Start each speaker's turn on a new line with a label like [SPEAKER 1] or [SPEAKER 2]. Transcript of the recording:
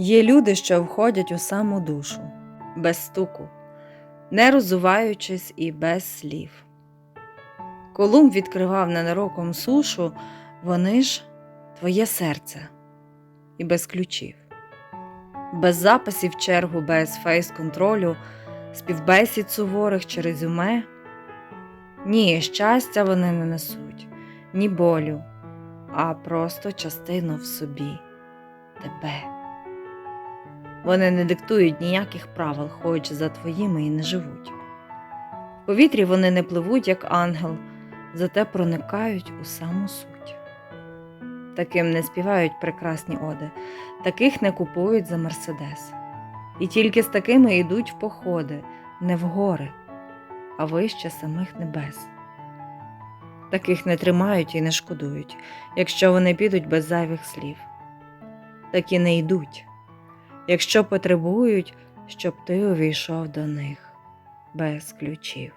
[SPEAKER 1] Є люди, що входять у саму душу, без стуку, не роззуваючись і без слів. Колумб відкривав ненароком сушу, вони ж твоє серце і без ключів, без записів чергу, без фейс-контролю, співбесід суворих чи резюме. Ні, щастя вони не несуть, ні болю, а просто частину в собі тебе. Вони не диктують ніяких правил, ходячи за твоїми і не живуть. В повітрі вони не пливуть, як ангел, зате проникають у саму суть. Таким не співають прекрасні оди, таких не купують за Мерседес. І тільки з такими йдуть в походи, не в гори, а вище самих небес. Таких не тримають і не шкодують, якщо вони підуть без зайвих слів. Такі не йдуть, якщо потребують, щоб ти увійшов до них без ключів.